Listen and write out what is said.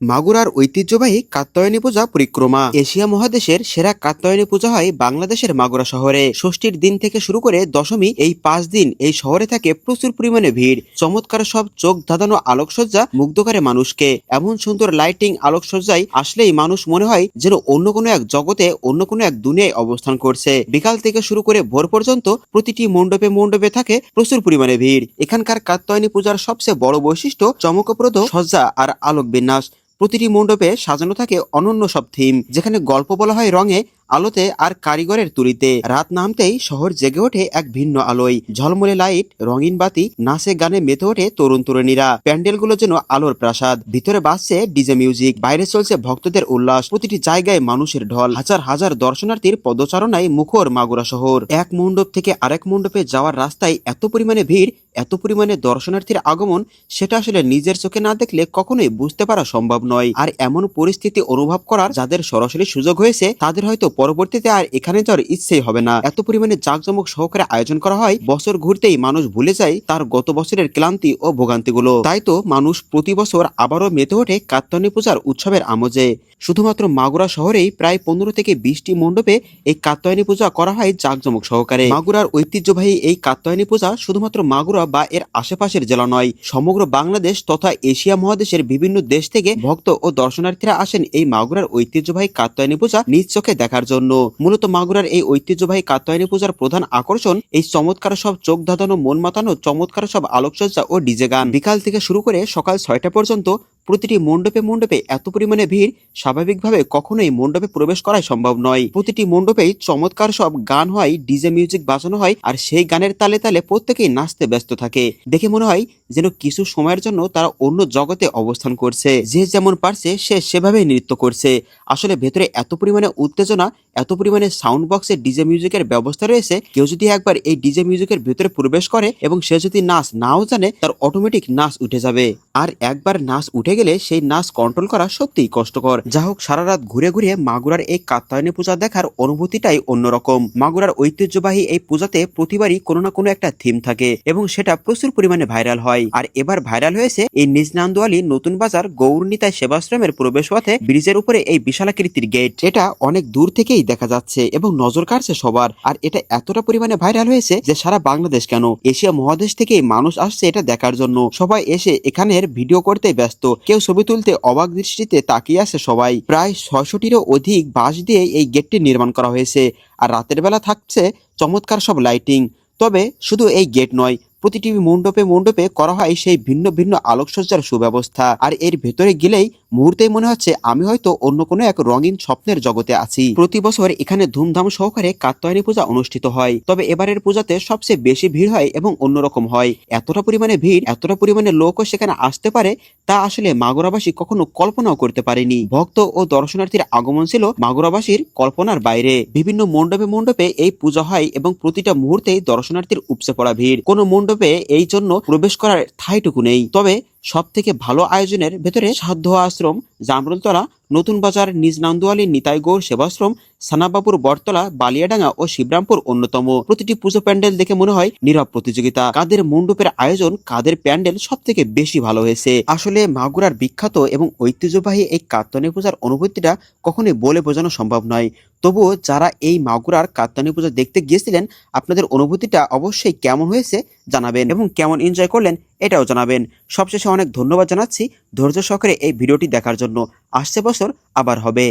মাগুরার ঐতিহ্যবাহী কাত্যায়নী পূজা পরিক্রমা। এশিয়া মহাদেশের সেরা কাত্যায়নী পূজা হয় বাংলাদেশের মাগুরা শহরে। ষষ্ঠীর দিন থেকে শুরু করে দশমী এই পাঁচ দিন এই শহরে থাকে প্রচুর পরিমাণে ভিড়। চমৎকার সব চোখ ধাঁধানো আলোকসজ্জা মুগ্ধ করে মানুষকে। এমন সুন্দর লাইটিং আলোকসজ্জায় আসলেই মানুষ মনে হয় যেন অন্য কোনো এক জগতে, অন্য কোনো এক দুনিয়ায় অবস্থান করছে। বিকাল থেকে শুরু করে ভোর পর্যন্ত প্রতিটি মণ্ডপে মণ্ডপে থাকে প্রচুর পরিমাণে ভিড়। এখানকার কাত্যায়নী পূজার সবচেয়ে বড় বৈশিষ্ট্য চমকপ্রদ সজ্জা আর আলোক বিন্যাস প্রতিটি মণ্ডপে সাজানো থাকে অনন্য সব থিম যেখানে গল্প বলা হয় রঙে আলোতে আর কারিগরের তুলিতে রাত নামতেই শহর জেগে ওঠে এক ভিন্ন আলোয়। ঝলমলে লাইট, রঙিন বাতি, নাচে গানে মেতে ওঠে তরুণ তরুণীরা। প্যান্ডেলগুলো যেন আলোর প্রাসাদ। ভিতরে বাজছে ডিজে মিউজিক, বাইরে চলছে ভক্তদের উল্লাস। প্রতিটি জায়গায় মানুষের ঢল। হাজার হাজার দর্শনার্থীর পদচারণায় মুখর মাগুরা শহর। এক মণ্ডপ থেকে আরেক মণ্ডপে যাওয়ার রাস্তায় এত পরিমাণে ভিড়, এত পরিমাণে দর্শনার্থীর আগমন, সেটা আসলে নিজের চোখে না দেখলে কখনোই বুঝতে পারা সম্ভব নয়। আর এমন পরিস্থিতি অনুভব করার যাদের সরাসরি সুযোগ হয়েছে, তাদের হয়তো পরবর্তীতে আর এখানে যাওয়ার ইচ্ছেই হবে না। এত পরিমাণে জাঁকজমক সহকারে আয়োজন করা হয়, বছর ঘুরতেই মানুষ ভুলে যায় তার গত বছরের ক্লান্তি ও ভোগান্তিগুলো। তাই তো মানুষ প্রতি বছর আবারও মেতে ওঠে কাত্যায়নী পূজার উৎসবের আমোজে। শুধুমাত্র মাগুরা শহরেই প্রায় পনেরো থেকে বিশটি মণ্ডপে এই কাত্যায়নী পূজা করা হয় জাঁকজমক সহকারে। মাগুরার ঐতিহ্যবাহী এই কাত্যায়নী পূজা শুধুমাত্র মাগুরা বা এর আশেপাশের জেলা নয়, সমগ্র বাংলাদেশ তথা এশিয়া মহাদেশের বিভিন্ন দেশ থেকে ভক্ত ও দর্শনার্থীরা আসেন এই মাগুরার ঐতিহ্যবাহী কাত্যায়নী পূজা নিজ চোখে দেখার জন্য। মূলত মাগুরার এই ঐতিহ্যবাহী কাত্যায়নী পূজার প্রধান আকর্ষণ এই চমৎকার সব চোখ ধাঁধানো, মন মাতানো, চমৎকার সব আলোকসজ্জা ও ডিজে গান। বিকাল থেকে শুরু করে সকাল ছয়টা পর্যন্ত প্রতিটি মণ্ডপে মণ্ডপে এত পরিমাণে ভিড়, স্বাভাবিকভাবে কখনোই মণ্ডপে প্রবেশ করাই সম্ভব নয়। প্রতিটি মণ্ডপেই চমৎকার সব গান হয়, ডিজে মিউজিক বাজানো হয় আর সেই গানের তালে তালে প্রত্যেকেই নাচতে ব্যস্ত থাকে। দেখে মনে হয় যেন কিছু সময়ের জন্য তারা অন্য জগতে অবস্থান করছে। যে যেমন পারছে, সে সেভাবেই নৃত্য করছে। আসলে ভেতরে এত পরিমাণে উত্তেজনা, এত পরিমাণে সাউন্ড বক্সে ডিজে মিউজিকের ব্যবস্থা রয়েছে। কেউ যদি একবার এই ডিজে মিউজিকের ভেতরে প্রবেশ করে এবং সে যদি নাচ নাও জানে, তার অটোমেটিক নাচ উঠে যাবে। আর একবার নাচ উঠে গেলে সেই নাচ কন্ট্রোল করা সত্যিই কষ্টকর। যা হোক সারা রাত ঘুরে ঘুরে মাগুরার এই কাত্যায়নী পূজা দেখার অনুভূতিটাই অন্যরকম। মাগুরার ঐতিহ্যবাহী এই পূজাতে প্রতিবারই কোনো না কোনো একটা থিম থাকে এবং সেটা প্রচুর পরিমাণে ভাইরাল হয়। আর এবার ভাইরাল হয়েছে এই নিজ নিজনান্দোয়ালি নতুন বাজার গৌরনীতায় সেবাশ্রমের প্রবেশ পথে ব্রিজের উপরে এই বিশালাকৃতির গেট। এটা অনেক দূর থেকেই দেখা যাচ্ছে এবং নজর কাড়ছে সবার। আর এটা এতটা পরিমাণে ভাইরাল হয়েছে যে সারা বাংলাদেশ কেন? এশিয়া মহাদেশ থেকেই মানুষ আসছে এটা দেখার জন্য। সবাই এসে এখানের ভিডিও করতে ব্যস্ত। কেউ ছবি তুলতে অবাক দৃষ্টিতে তাকিয়ে আছে সবাই। প্রায় ছয়শটিরও অধিক বাঁশ দিয়ে এই গেটটি নির্মাণ করা হয়েছে। আর রাতের বেলা থাকছে চমৎকার সব লাইটিং। তবে শুধু এই গেট নয় প্রতিটি মণ্ডপে মণ্ডপে করা হয় সেই ভিন্ন ভিন্ন আলোকসজ্জার সুব্যবস্থা। আর এর ভেতরে গেলেই মুহূর্তেই মনে হচ্ছে আমি হয়তো অন্য কোনো এক রঙিন স্বপ্নের জগতে আছি। প্রতি বছর এখানে ধুমধাম সহকারে কাত্যায়নী পূজা অনুষ্ঠিত হয়। তবে এবারের পূজাতে সবচেয়ে বেশি ভিড় হয় এবং অন্যরকম হয়। এতটা পরিমাণে ভিড়, এতটা পরিমাণে লোকও সেখানে আসতে পারে, তা আসলে মাগুরাবাসী কখনো কল্পনাও করতে পারেনি। ভক্ত ও দর্শনার্থীর আগমন ছিল মাগুরাবাসীর কল্পনার বাইরে। বিভিন্ন মণ্ডপে মণ্ডপে এই পূজা হয় এবং প্রতিটা মুহূর্তেই দর্শনার্থীর উপচে পড়া ভিড়। কোনো মণ্ডপে এই জন্য প্রবেশ করার ঠাইটুকু নেই। তবে সব থেকে ভালো আয়োজনের ভেতরে সাধ্য আশ্রম জামরুলতলা নতুন বাজার নিজ নান্দুয়ালি নিতাইগৌড় সেবাশ্রম সানাবাবুর বটতলা, বালিয়াডাঙ্গা ও শিবরামপুর অন্যতম। প্রতিটি পুজো প্যান্ডেল দেখে মনে হয় নীরব প্রতিযোগিতা। কাদের মণ্ডপের আয়োজন, কাদের প্যান্ডেল সব থেকে বেশি ভালো হয়েছে? আসলে মাগুরার বিখ্যাত এবং ঐতিহ্যবাহী এই কাত্তানি পূজার অনুভূতিটা কখনোই বলে বোঝানো সম্ভব নয়। তবুও যারা এই মাগুরার কাত্তানি পূজা দেখতে গিয়েছিলেন, আপনাদের অনুভূতিটা অবশ্যই কেমন হয়েছে জানাবেন এবং কেমন এনজয় করলেন এটাও জানাবেন। সবশেষে অনেক ধন্যবাদ জানাচ্ছি ধৈর্য সহকারে এই ভিডিওটি দেখার জন্য। আসছে বছর আবার হবে।